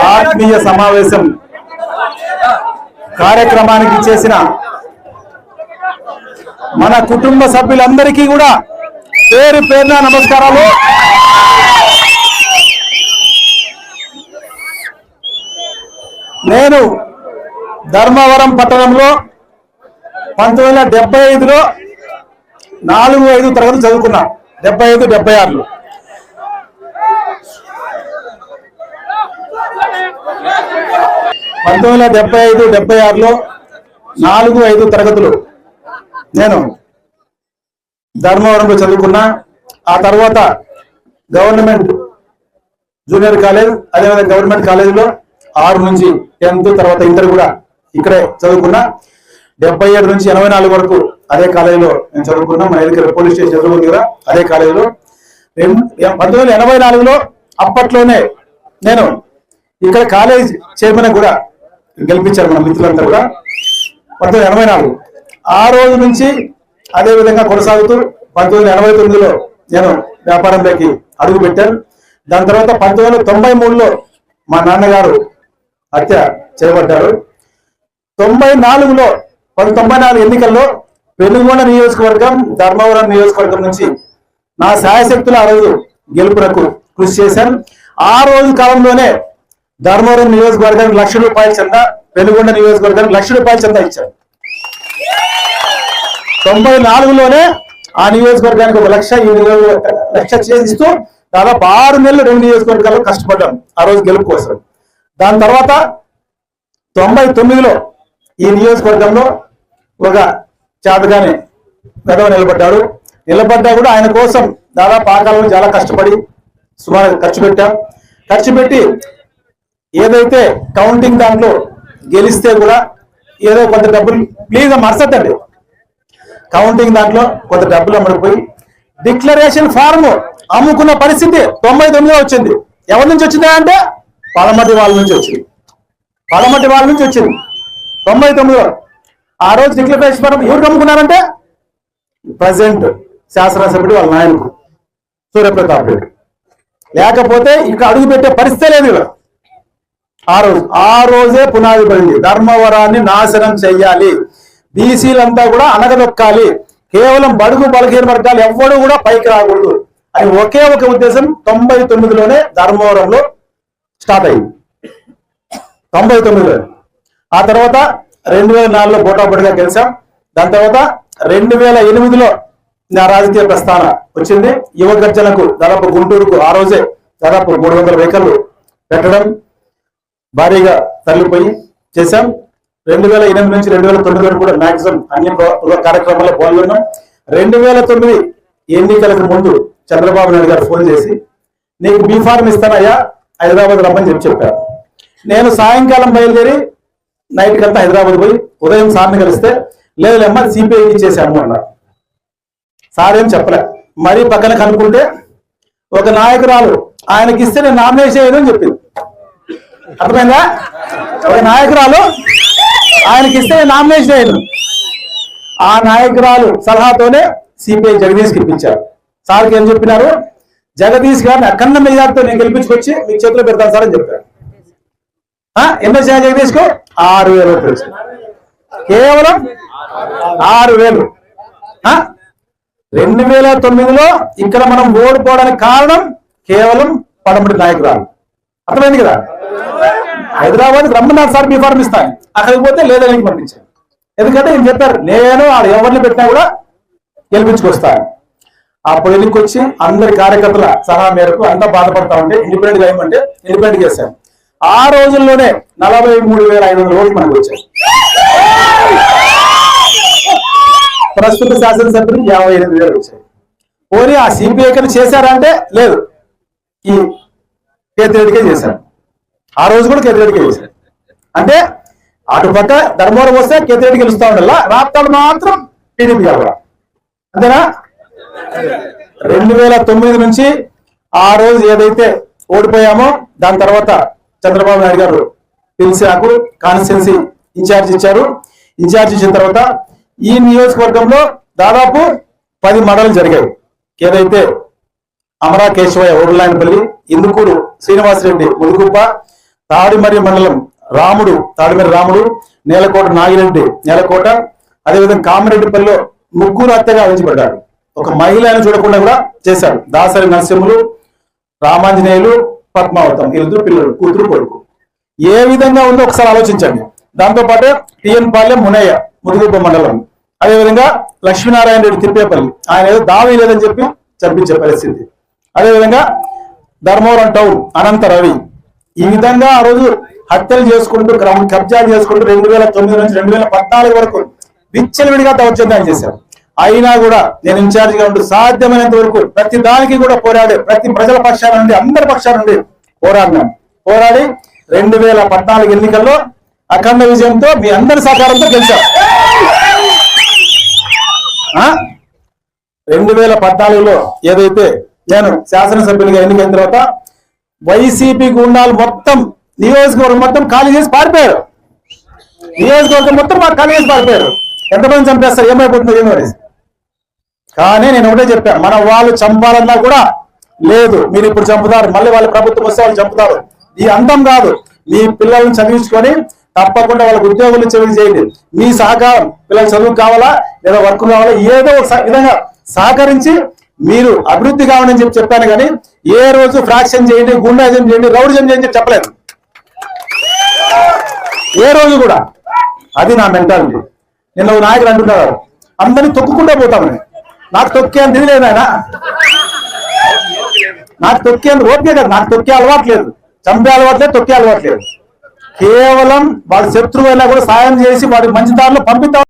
ఆత్మీయ సమావేశం కార్యక్రమానికి చేసిన మన కుటుంబ సభ్యులందరికీ కూడా పేరు పేరున నమస్కారాలు. నేను ధర్మవరం పట్టణంలో పంతొమ్మిది వందల డెబ్బై ఐదులో నాలుగు ఐదు తరగతి చదువుకున్నా. డెబ్బై ఐదు డెబ్బై ఆరులో. పంతొమ్మిది వందల డెబ్బై ఐదు డెబ్బై ఆరులో నాలుగు ఐదు తరగతులు నేను ధర్మవరంలో చదువుకున్నా. ఆ తర్వాత గవర్నమెంట్ జూనియర్ కాలేజ్ అదేవిధంగా గవర్నమెంట్ కాలేజీలో ఆరు నుంచి టెన్త్ తర్వాత ఇంటర్ కూడా ఇక్కడే చదువుకున్నా. డెబ్బై ఏడు నుంచి ఎనభై నాలుగు వరకు అదే కాలేజీలో నేను చదువుకున్నా. మన దగ్గర పోలీస్ స్టేషన్ చదువుకుంది కదా అదే కాలేజీలో. పంతొమ్మిది వందల ఎనభై నాలుగులో అప్పట్లోనే నేను ఇక్కడ కాలేజ్ చైర్మన్ కూడా గెలిపించారు మన మిత్రులంతా కూడా. పంతొమ్మిది ఎనభై నాలుగు. ఆ రోజు నుంచి అదే విధంగా కొనసాగుతూ పంతొమ్మిది ఎనభై తొమ్మిదిలో నేను వ్యాపారంలోకి అడుగు పెట్టాను. దాని తర్వాత పంతొమ్మిది వందల తొంభై మూడులో మా నాన్నగారు హత్య చేయబడ్డారు. తొంభై నాలుగులో తొంభై నాలుగు ఎన్నికల్లో పెనుగొండ నియోజకవర్గం ధర్మవరం నియోజకవర్గం నుంచి నా శాయశక్తులు ఆ రోజు గెలుపునకు కృషి చేశాను. ఆ రోజు కాలంలోనే ధర్మవరం నియోజకవర్గానికి లక్ష రూపాయల చంద వెలుగొండ నియోజకవర్గానికి లక్ష రూపాయల చంద ఇచ్చాడు తొంభై నాలుగులోనే ఆ నియోజకవర్గానికి ఒక లక్ష ఈ లక్ష చేస్తూ దాదాపు ఆరు నెలలు రెండు నియోజకవర్గాల్లో కష్టపడ్డాం ఆ రోజు గెలుపు కోసం. దాని తర్వాత తొంభై తొమ్మిదిలో ఈ నియోజకవర్గంలో ఒక చేతగానే గడవ నిలబడ్డాడు. నిలబడ్డా కూడా ఆయన కోసం దాదాపు ఆ కాలంలో చాలా కష్టపడి సుమారు ఖర్చు పెట్టాం. ఖర్చు పెట్టి ఏదైతే కౌంటింగ్ దాంట్లో గెలిస్తే కూడా ఏదో కొంత డబ్బులు ప్లీజ్ మర్చద్దండి కౌంటింగ్ దాంట్లో కొంత డబ్బులు అమ్ముడిపోయి డిక్లరేషన్ ఫార్మ్ అమ్ముకున్న పరిస్థితి తొంభై తొమ్మిదిలో వచ్చింది. ఎవరి నుంచి వచ్చిందా అంటే పడమటి వాళ్ళ నుంచి వచ్చింది. పడమటి వాళ్ళ నుంచి వచ్చింది. తొంభై తొమ్మిదిలో. ఆ రోజు డిక్లరేషన్ ఫార్మ్ ఎవరికి అమ్ముకున్నారంటే ప్రజెంట్ శాసనసభ్యుడు వాళ్ళ నాయకుడు సూర్యప్రతాప్ రెడ్డి. లేకపోతే ఇక్కడ అడుగు పెట్టే పరిస్థితే లేదు ఆ రోజు. ఆ రోజే పునాది పడింది ధర్మవరాన్ని నాశనం చెయ్యాలి. బీసీలంతా కూడా అనగదొక్కాలి. కేవలం బడుగు బలహీన వర్గాలు ఎవ్వడూ కూడా పైకి రాకూడదు. అని ఒకే ఒక ఉద్దేశం. తొంభై తొమ్మిదిలోనే ధర్మవరంలో స్టార్ట్ అయింది. తొంభై తొమ్మిదిలో. ఆ తర్వాత రెండు వేల నాలుగులో బోటాబోటిగా గెలిచాం. దాని తర్వాత రెండు వేల ఎనిమిదిలో నా రాజకీయ ప్రస్థాన వచ్చింది. యువ గర్జనకు దాదాపు గుంటూరుకు ఆ రోజే దాదాపు మూడు వందల వెహికల్లు పెట్టడం భారీగా తరలిపోయి చేశాం. రెండు వేల ఎనిమిది నుంచి రెండు వేల తొమ్మిది వరకు కూడా మాక్సిమం అన్ని కార్యక్రమాల్లో పాల్గొన్నాం. రెండు వేల తొమ్మిది ఎన్నికలకు ముందు చంద్రబాబు నాయుడు గారు ఫోన్ చేసి నీకు బీ ఫార్మ్ ఇస్తానయ్యా హైదరాబాద్ రమ్మని చెప్పి చెప్పారు. నేను సాయంకాలం బయలుదేరి నైట్ కంతా హైదరాబాద్ పోయి ఉదయం సార్ని కలిస్తే లేదులేమ్మా సిపిఐ ఇచ్చేసాము అన్నారు. సార్ ఏం చెప్పలే. మరీ పక్కన కనుక్కుంటే ఒక నాయకురాలు ఆయనకి ఇస్తే నేను నామినేషన్ చేయను అని చెప్పింది. అర్థమైందా? ఒక నాయకురాలు ఆయనకి ఇస్తే నామినేషన్ అయ్యారు ఆ నాయకురాలు సలహాతోనే సిపిఐ జగదీష్కి ఇప్పించారు. సార్కి ఏం చెప్పినారు? జగదీష్ గారిని అఖండ మెజార్టీతో నేను గెలిపించుకొచ్చి మీ చేతిలో పెడతాను సార్ అని చెప్పారు. ఆ, చేయాలి జగదీష్కు ఆరు వేలు తెలుసు కేవలం ఆరు వేలు. ఆ? రెండు వేల తొమ్మిదిలో ఇక్కడ మనం ఓడిపోవడానికి కారణం కేవలం పడమటి నాయకురాలు. అర్థమైంది కదా? హైదరాబాద్ రమ్మన్నారు సార్ మీ ఫార్మ్ ఇస్తాను అక్కడికి పోతే లేదని పంపించాను ఎందుకంటే నేను చెప్పారు? నేను ఆడ ఎవరిని పెట్టినా కూడా గెలిపించుకొస్తాను అప్పుడు ఎన్నిక వచ్చి అందరి కార్యకర్తల సలహా మేరకు అంతా బాధపడతా ఉంటే ఇండిపెండెంట్గా ఏమంటే ఇండిపెండెంట్ చేశాను ఆ రోజుల్లోనే నలభై మూడు వేల ఐదు వందల ఓట్లు మనకు వచ్చాయి. ప్రస్తుత శాసనసభ్యులు యాభై ఎనిమిది వేలు వచ్చాయి. పోనీ ఆ సిపిఐ కన్నా చేశారంటే లేదు. ఈ కేతిరెడ్డికే చేశారు. ఆ రోజు కూడా కేతిరెడ్డి చేశారు అంటే అటుపక్క ధర్మవరం వస్తే కేతిరెడ్డి గెలుస్తా ఉండాల రాప్తాడు మాత్రం టీడీపీ గెలవడం అంతేనా? రెండు వేల తొమ్మిది నుంచి ఆ రోజు ఏదైతే ఓడిపోయామో దాని తర్వాత చంద్రబాబు నాయుడు గారు పిలిచి నాకు కాన్స్టిట్యున్సీ ఇన్ఛార్జ్ ఇచ్చారు. ఇన్ఛార్జ్ ఇచ్చిన తర్వాత ఈ నియోజకవర్గంలో దాదాపు పది మండలం జరిగాయి. ఏదైతే అమరా కేశవయ్య ఓడులాయనపల్లి ఇందుకూరు శ్రీనివాసరెడ్డి ముదుగుప్ప తాడిమర్రి మండలం రాముడు తాడిమర్రి రాముడు నేలకోట నాగిరెడ్డి నేలకోట అదేవిధంగా కామరెడ్డిపల్లిలో ముగ్గురు అత్తగా ఉంచబడ్డారు ఒక మహిళను చూడకుండా కూడా చేశాడు దాసరి నరసింహులు రామాంజనేయులు పద్మావతం వీళ్ళిద్దరు పిల్లలు కూతురు కొడుకు. ఏ విధంగా ఉందో ఒకసారి ఆలోచించండి. దాంతో పాటు టిఎన్ పాలెం మునయ్య ముదుగుప్ప మండలం. అదేవిధంగా లక్ష్మీనారాయణ రెడ్డి తిప్పేపల్లి. ఆయన ఏదో దావి లేదని చెప్పి చంపించే పరిస్థితి. అదేవిధంగా ధర్మవరం టౌన్ అనంత రవి. ఈ విధంగా ఆ రోజు హత్యలు చేసుకుంటూ క్రమ కబ్జాలు చేసుకుంటూ రెండు వేల తొమ్మిది నుంచి రెండు వేల పద్నాలుగు వరకు విచ్చలవిడిగా దౌర్జన్యాలు చేశారు. అయినా కూడా నేను ఇన్ఛార్జ్గా ఉంటూ సాధ్యమైనంత వరకు ప్రతి దానికి కూడా పోరాడే ప్రతి ప్రజల పక్షాల నుండి అందరి పక్షాల నుండి పోరాడినాం. పోరాడి రెండు వేల పద్నాలుగు ఎన్నికల్లో అఖండ విజయంతో మీ అందరి సహకారంతో గెలిచాం? రెండు వేల పద్నాలుగులో ఏదైతే నేను శాసనసభ్యునిగా ఎన్నికైన తర్వాత వైసీపీ గుండాలు మొత్తం నియోజకవర్గం మొత్తం ఖాళీ చేసి పారిపోయారు. నియోజకవర్గం మొత్తం మాకు ఖాళీ చేసి పారిపోయారు. ఎంతమంది చంపేస్తారు? ఏమైపోతుందో ఏమో అనేసి. కానీ నేను ఒకటే చెప్పాను మన వాళ్ళు చంపాలన్నా కూడా లేదు మీరు ఇప్పుడు చంపుతారు మళ్ళీ వాళ్ళ ప్రభుత్వం వస్తే వాళ్ళు చంపుతారు. ఈ అంతం కాదు. మీ పిల్లల్ని చదివించుకొని తప్పకుండా వాళ్ళకి ఉద్యోగులు చెవి చేయండి. మీ సహకారం పిల్లల చదువు కావాలా లేదా వర్క్ కావాలా? ఏదో విధంగా సహకరించి మీరు అభివృద్ధి కావాలని చెప్పి చెప్పాను కానీ ఏ రోజు ఫ్రాక్షన్ చేయండి గుండాజం చేయండి రౌడిజం చేయండి చెప్పలేదు. ఏ రోజు కూడా. అది నా మెంటాలిటీ నిన్న ఒక నాయకుడు అంటున్నారు అందరినీ తొక్కుకుంటూ పోతామని నాకు తొక్కే అని ఇది ఆయన నాకు తొక్కే అని ఓకే కదా నాకు తొక్కే అలవాటు లేదు. చంపే అలవాటు లేదు తొక్కే అలవాటు లేదు. కేవలం వాళ్ళ శత్రువు అయినా కూడా సాయం చేసి వాడి మంచి దారిలో పంపిద్దాం